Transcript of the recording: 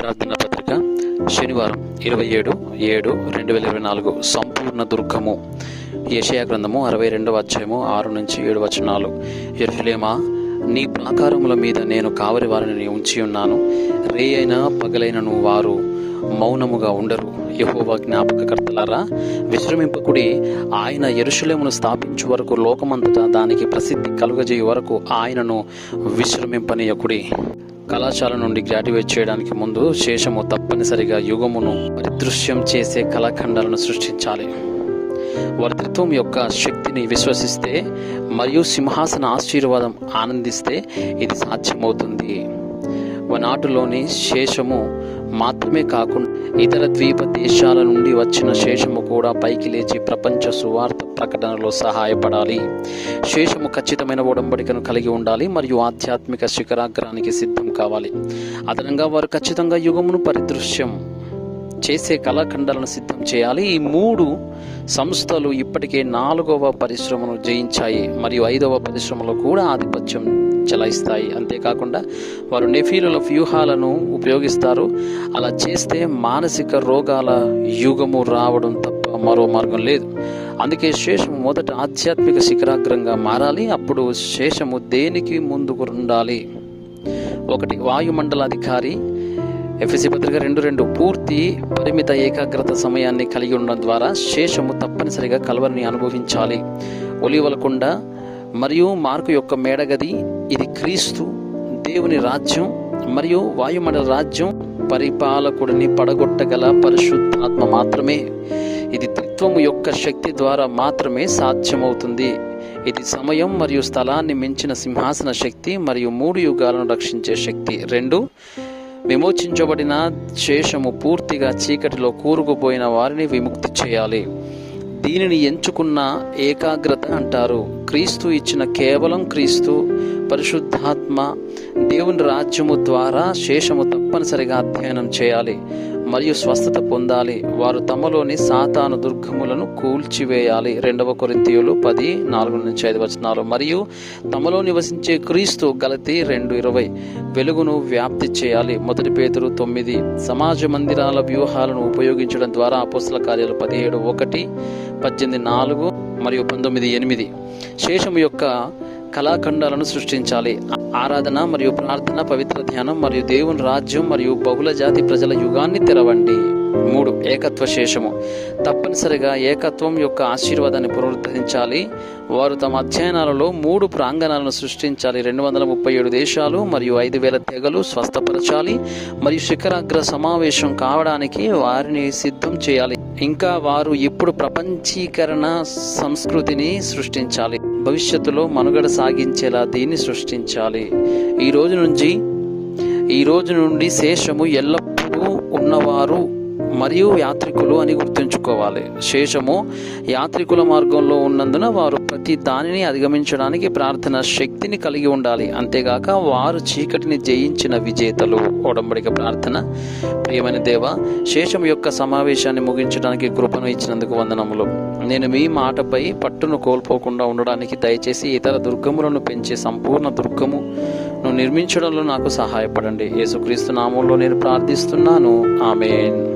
ప్రార్థన పత్రిక శనివారం ఇరవై ఏడు ఏడు రెండు వేల ఇరవై నాలుగు సంపూర్ణ దుర్గము. యషయా గ్రంథము అరవై రెండవ అధ్యాయము ఆరు నుంచి ఏడు వచనాలు. ఎరులేమా నీ ప్రాకారముల మీద నేను కావరి వారిని ఉంచి ఉన్నాను. రే అయినా పగలైనను వారు మౌనముగా ఉండరు. యహోవా జ్ఞాపకకర్తలారా విశ్రమింపకుడి ఆయన ఎరుషులేమును స్థాపించు వరకు లోకమంతటా దానికి ప్రసిద్ధి కలుగజేయు వరకు ఆయనను విశ్రమింపనీయకుడి. కళాశాల నుండి గ్రాడ్యుయేట్ చేయడానికి ముందు శేషము తప్పనిసరిగా యుగమును పరిదృశ్యం చేసే కళాఖండాలను సృష్టించాలి. వర్తృత్వం యొక్క శక్తిని విశ్వసిస్తే మరియు సింహాసన ఆశీర్వాదం ఆనందిస్తే ఇది సాధ్యమవుతుంది. వనాటులోని శేషము మాత్రమే కాకుండా ఇతర ద్వీప దేశాల నుండి వచ్చిన శేషము కూడా పైకి లేచి ప్రపంచ సువార్త ప్రకటనలో సహాయపడాలి. శేషము ఖచ్చితమైన ఉడంబడికను కలిగి ఉండాలి మరియు ఆధ్యాత్మిక శిఖరాగ్రానికి సిద్ధం కావాలి. అదనంగా వారు ఖచ్చితంగా యుగమును పరిదృశ్యం చేసే కళాఖండాలను సిద్ధం చేయాలి. ఈ మూడు సంస్థలు ఇప్పటికే నాలుగవ పరిశ్రమను జయించాయి. మరియు ఐదవ పరిశ్రమలో కూడా ఆధిపత్యం చలాయిస్తాయి. అంతేకాకుండా వారు నెఫీలుల వ్యూహాలను ఉపయోగిస్తారు. అలా చేస్తే మానసిక రోగాల యుగము రావడం తప్ప మరో మార్గం లేదు. అందుకే శేషము మొదట ఆధ్యాత్మిక శిఖరాగ్రంగా మారాలి. అప్పుడు శేషము దేనికి ముందుకు ఉండాలి ఒకటి వాయుమండలాధికారి ఎఫ్ఎసి పత్రిక రెండు రెండు పూర్తి పరిమిత ఏకాగ్రత సమయాన్ని కలిగి ఉండడం ద్వారా శేషము తప్పనిసరిగా కలవరిని అనుభవించాలి. ఒలివలకుండా మరియు మార్కు యొక్క మేడగది ఇది క్రీస్తు దేవుని రాజ్యం మరియు వాయుమండల రాజ్యం పరిపాలకుడిని పడగొట్టగల పరిశుద్ధాత్మ మాత్రమే. ఇది త్రిత్వము యొక్క శక్తి ద్వారా మాత్రమే సాధ్యమవుతుంది. ఇది సమయం మరియు స్థలాన్ని మించిన సింహాసన శక్తి మరియు మూడు యుగాలను రక్షించే శక్తి. రెండు విమోచించబడిన శేషము పూర్తిగా చీకటిలో కూరుకుపోయిన వారిని విముక్తి చేయాలి. దీనిని ఎంచుకున్న ఏకాగ్రత అంటారు. క్రీస్తు ఇచ్చిన కేవలం క్రీస్తు పరిశుద్ధాత్మ దేవుని రాజ్యము ద్వారా శేషము తప్పనిసరిగా అధ్యయనం చేయాలి. మరియు స్వస్థత పొందాలి. వారు తమలోని సాతాను దుర్గములను కూల్చివేయాలి. రెండవ కొరింతీయులు పది నాలుగు నుంచి ఐదు వచనాలు. మరియు తమలో నివసించే క్రీస్తు గలతి రెండు ఇరవై. వెలుగును వ్యాప్తి చేయాలి. మొదటి పేతురు తొమ్మిది. సమాజ మందిరాల వ్యూహాలను ఉపయోగించడం ద్వారా అపోసల కార్యాలు పదిహేడు ఒకటి పద్దెనిమిది నాలుగు మరియు పంతొమ్మిది ఎనిమిది. శేషము యొక్క కళాఖండాలను సృష్టించాలి. ఆరాధన మరియు ప్రార్థన పవిత్ర ధ్యానం మరియు దేవుని రాజ్యం మరియు బహుళ జాతి ప్రజల యుగాన్ని తెరవండి. మూడు ఏకత్వ శేషము. తప్పనిసరిగా ఏకత్వం యొక్క ఆశీర్వాదాన్ని పునరుద్ధరించాలి. వారు తమ అధ్యయనాలలో మూడు ప్రాంగణాలను సృష్టించాలి. రెండు వందల ముప్పై ఏడు దేశాలు మరియు ఐదు వేల తెగలు స్వస్థపరచాలి. మరియు శిఖరాగ్ర సమావేశం కావడానికి వారిని సిద్ధం చేయాలి. ఇంకా వారు ఇప్పుడు ప్రపంచీకరణ సంస్కృతిని సృష్టించాలి. భవిష్యత్తులో మనుగడ సాగించేలా దీన్ని సృష్టించాలి. ఈ రోజు నుంచి ఈ రోజు నుండి శేషము ఎల్లప్పుడూ ఉన్నవారు మరియు యాత్రికులు అని గుర్తుంచుకోవాలి. శేషము యాత్రికుల మార్గంలో ఉన్నందున వారు ప్రతి దానిని అధిగమించడానికి ప్రార్థన శక్తిని కలిగి ఉండాలి. అంతేగాక వారు చీకటిని జయించిన విజేతలు. ఓడంబడిక ప్రార్థన. ప్రియమైన దేవ శేషం యొక్క సమావేశాన్ని ముగించడానికి కృపను ఇచ్చినందుకు వందనములు. నేను మీ మాటపై పట్టును కోల్పోకుండా ఉండడానికి దయచేసి ఇతర దుర్గములను పెంచే సంపూర్ణ దుర్గము నిర్మించడంలో నాకు సహాయపడండి. యేసుక్రీస్తు నామంలో నేను ప్రార్థిస్తున్నాను. ఆమెన్.